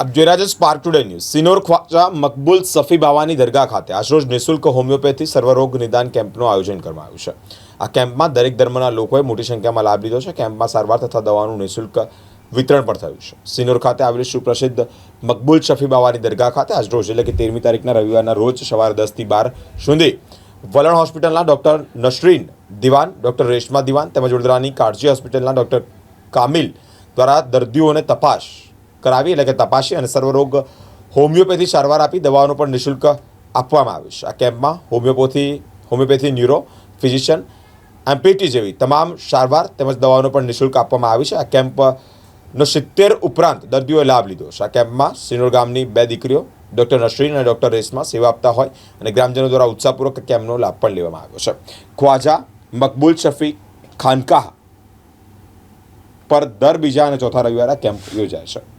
આપ જોઈ રહ્યા છો Spark Today News Sinor Khwaja Maqbool Safi બાવાની દરગાહ ખાતે આજરોજ નિઃશુલ્ક હોમિયોપેથી સર્વરોગ નિદાન કેમ્પનું આયોજન કરવામાં આવ્યું છે. આ કેમ્પમાં દરેક ધર્મના લોકોએ મોટી સંખ્યામાં લાભ લીધો છે. કેમ્પમાં સારવાર તથા દવાનું નિઃશુલ્ક વિતરણ પણ થયું છે. સિનોર ખાતે આવેલી સુપ્રસિદ્ધ મકબૂલ શફી બાવાની દરગાહ ખાતે આજરોજ, એટલે કે તેરમી તારીખના રવિવારના રોજ સવારે દસથી બાર સુધી વલણ હોસ્પિટલના ડૉક્ટર નસરીન દિવાન, ડૉક્ટર રેશમા દિવાન તેમજ વડોદરાની કાળજી હોસ્પિટલના ડૉક્ટર કામિલ દ્વારા દર્દીઓને તપાસ કરાવી એટલે કે તપાસી અને સર્વરોગ હોમિયોપેથી સારવાર આપી દવાઓનો પણ નિઃશુલ્ક આપવામાં આવે છે. આ કેમ્પમાં homeopathy homeopathy neuro, physician MPT જેવી તમામ સારવાર તેમજ દવાઓનો પણ નિઃશુલ્ક આપવામાં આવી છે. આ કેમ્પનો સિત્તેર ઉપરાંત દર્દીઓએ લાભ લીધો છે. આ કેમ્પમાં સિનોર ગામની બે દીકરીઓ, ડૉક્ટર નસરીન અને ડૉક્ટર રેસમાં સેવા આપતા હોય અને ગ્રામજનો દ્વારા ઉત્સાહપૂર્વક કેમ્પનો લાભ પણ લેવામાં આવ્યો છે. ખ્વાજા, મકબૂલ શફી, ખાનકાહ પર દર બીજા અને ચોથા રવિવારે કેમ્પ યોજાય છે.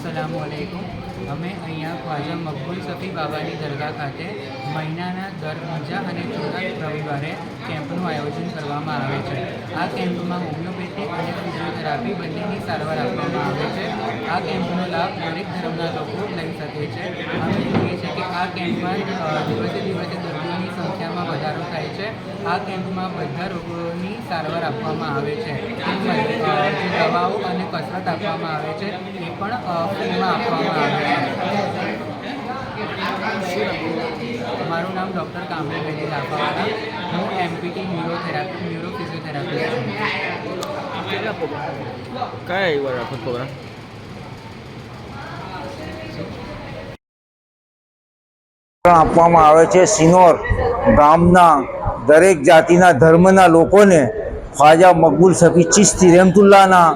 અસલામુ વાલેકુમ અમે અહીંયા ખ્વાજા મકબૂલ સફી બાબાની દરગાહ ખાતે મહિનાના દર બીજા અને ચોથા રવિવારે કેમ્પનું આયોજન કરવામાં આવે છે. આ કેમ્પમાં હોમિયોપેથિક અને ફિઝિયોથેરાપી બંનેની સારવાર આપવામાં આવે છે. આ કેમ્પનો લાભ દરેક ધર્મના લોકો લઈ શકે છે. અમે જોઈએ છીએ કે આ કેમ્પમાં દિવસે દિવસે દર્દીઓની સંખ્યામાં વધારો થાય છે. આ કેમ્પમાં બધા રોગોની સારવાર આપવામાં આવે છે. દવાઓ અને કસરત આપવામાં આવે છે એ પણ ફ્રીમાં આપવામાં આવે છે. મારું નામ ડૉક્ટર કામલી બેની હું એમપીટી ન્યુરોથેરાપી ન્યુરો ફિઝિયોથેરાપી છું. કયા એવા રાખો પ્રોગ્રામ આપવામાં આવે છે સિનોર. ગામના દરેક જાતિના ધર્મના લોકોને ખ્વાજા મકબૂલ સફી ચિશ્તી રહેમતુલ્લાના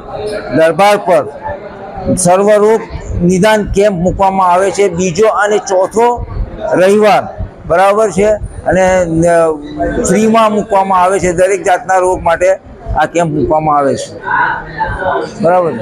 દરબાર પર સર્વરોગ નિદાન કેમ્પ મૂકવામાં આવે છે બીજો અને ચોથો રવિવાર બરાબર છે અને ફ્રીમાં મૂકવામાં આવે છે દરેક જાતના રોગ માટે આ કેમ્પ મૂકવામાં આવે છે। બરાબર?